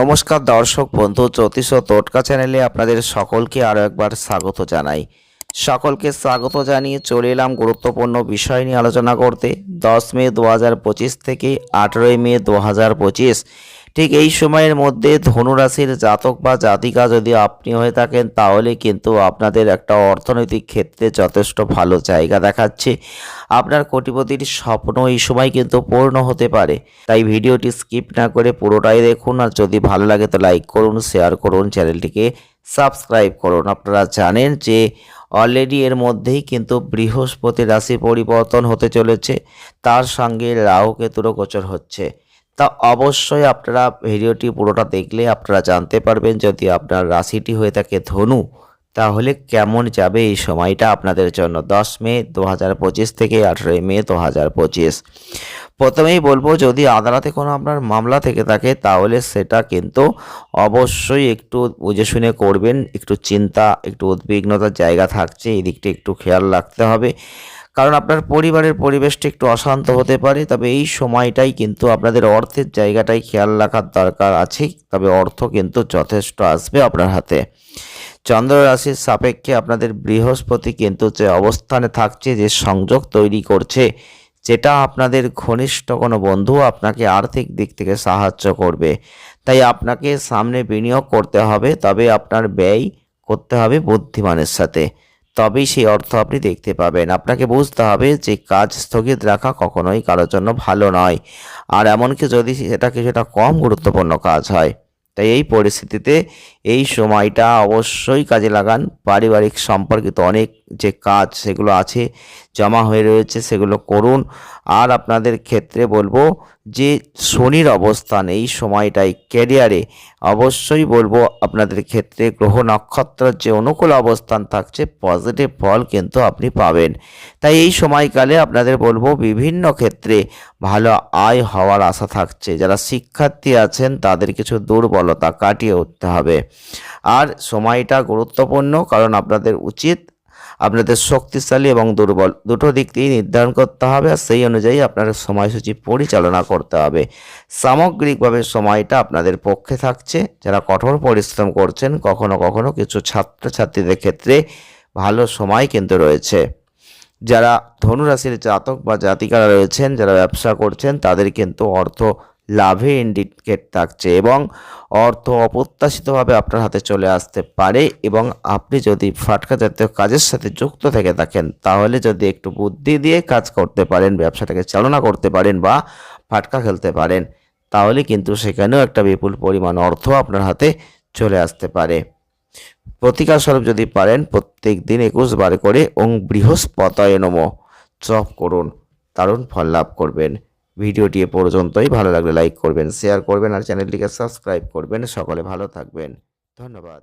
নমস্কার দর্শক বন্ধু, জ্যোতিষ টোটকা চ্যানেলে আপনাদের সকলকে আরও একবার স্বাগত জানাই। সকলকে স্বাগত জানিয়ে চলে এলাম গুরুত্বপূর্ণ বিষয় নিয়ে আলোচনা করতে। দশ মে দু হাজার পঁচিশ থেকে আঠেরোই মে দু হাজার পঁচিশ। ঠিক এই সময়ের মধ্যে ধনুরাশির জাতক বা জাতিকা যদি আপনি হয়ে থাকেন, তাহলে কিন্তু আপনাদের একটা অর্থনৈতিক ক্ষেত্রে যথেষ্ট ভালো জায়গা দেখাচ্ছে। আপনার কোটিপতির স্বপ্ন এই সময় কিন্তু পূর্ণ হতে পারে। তাই ভিডিওটি স্কিপ না করে পুরোটাই দেখুন, আর যদি ভালো লাগে তো লাইক করুন, শেয়ার করুন, চ্যানেলটিকে সাবস্ক্রাইব করুন। আপনারা জানেন যে অলরেডি এর মধ্যেই কিন্তু বৃহস্পতি রাশি পরিবর্তন হতে চলেছে। তার সঙ্গে রাহু কেতুরও গোচর হচ্ছে। তা অবশ্যই আপনারা ভিডিওটি পুরোটা দেখলে আপনারা জানতে পারবেন, যদি আপনার রাশিটি হয়ে থাকে ধনু, তাহলে কেমন যাবে এই সময়টা আপনাদের জন্য? দশ মে দু হাজার পঁচিশ থেকে আঠেরোই মে দু হাজার পঁচিশ। প্রথমেই বলব, যদি আদালতে কোনো আপনার মামলা থেকে থাকে, তাহলে সেটা কিন্তু অবশ্যই একটু বুঝে শুনে করবেন, একটু চিন্তা, একটু উদ্বিগ্নতার জায়গা থাকছে, এই দিকটা একটু খেয়াল রাখতে হবে। কারণ আপনার পরিবারের পরিবেশটা একটু অশান্ত হতে পারে, তবে এই সময়টাই কিন্তু আপনাদের অর্থের জায়গাটাই খেয়াল রাখার দরকার আছে, তবে অর্থ কিন্তু যথেষ্ট আসবে আপনার হাতে। চন্দ্র রাশির সাপেক্ষে আপনাদের বৃহস্পতি কিন্তু যে অবস্থানে থাকছে, যে সংযোগ তৈরি করছে, যেটা আপনাদের ঘনিষ্ঠ কোনো বন্ধু আপনাকে আর্থিক দিক থেকে সাহায্য করবে। তাই আপনাকে সামনে বিনিয়োগ করতে হবে, তবে আপনার ব্যয় করতে হবে বুদ্ধিমানের সাথে। তবেই সেই অর্থ আপনি দেখতে পাবেন। আপনাকে বুঝতে হবে যে কাজ স্থগিত রাখা কখনোই কারোর জন্য ভালো নয়। আর এমনকি যদি সেটা কিছুটা কম গুরুত্বপূর্ণ কাজ হয়, তাই এই পরিস্থিতিতে এই সময়টা অবশ্যই কাজে লাগান। পারিবারিক সম্পর্কিত অনেক যে কাজ সেগুলো আছে জমা হয়ে রয়েছে সেগুলো করুন। আর আপনাদের ক্ষেত্রে বলব যে শনির অবস্থান, এই সময়টাই ক্যারিয়ারে অবশ্যই বলব আপনাদের ক্ষেত্রে গ্রহ নক্ষত্রের যে অনুকূল অবস্থান থাকছে, পজিটিভ ফল কিন্তু আপনি পাবেন। তাই এই সময়কালে আপনাদের বলব বিভিন্ন ক্ষেত্রে ভালো আয় হওয়ার আশা থাকছে। যারা শিক্ষার্থী আছেন তাদের কিছু দুর্বলতা কাটিয়ে উঠতে হবে। আর সময়টা গুরুত্বপূর্ণ, কারণ আপনাদের উচিত আপনাদের শক্তিশালী এবং দুর্বল দুটো দিক দিয়েই নির্ধারণ করতে হবে আর সেই অনুযায়ী আপনার সময়সূচি পরিচালনা করতে হবে। সামগ্রিকভাবে সময়টা আপনাদের পক্ষে থাকছে। যারা কঠোর পরিশ্রম করছেন, কখনো কখনো কিছু ছাত্রছাত্রীদের ক্ষেত্রে ভালো সময় কিন্তু রয়েছে। যারা ধনুরাশির জাতক বা জাতিকারা রয়েছেন, যারা ব্যবসা করছেন, তাদের কিন্তু অর্থ লাভে ইন্ডিকেট থাকছে এবং অর্থ অপ্রত্যাশিতভাবে আপনার হাতে চলে আসতে পারে এবং আপনি যদি ফাটকা জাতীয় কাজের সাথে যুক্ত থেকে থাকেন, তাহলে যদি একটু বুদ্ধি দিয়ে কাজ করতে পারেন, ব্যবসাটাকে চালনা করতে পারেন বা ফাটকা খেলতে পারেন, তাহলে কিন্তু সেখানেও একটা বিপুল পরিমাণ অর্থ আপনার হাতে চলে আসতে পারে। প্রতিকার স্বরূপ যদি পারেন, প্রত্যেক দিন একুশ বার করে ওং বৃহস্পতয় নম জপ করুন, দারুণ ফল লাভ করবেন। ভিডিওটি এ পর্যন্তই। ভালো লাগলে লাইক করবেন শেয়ার করবেন আর চ্যানেলটিকে সাবস্ক্রাইব করবেন। সকলে ভালো থাকবেন। ধন্যবাদ।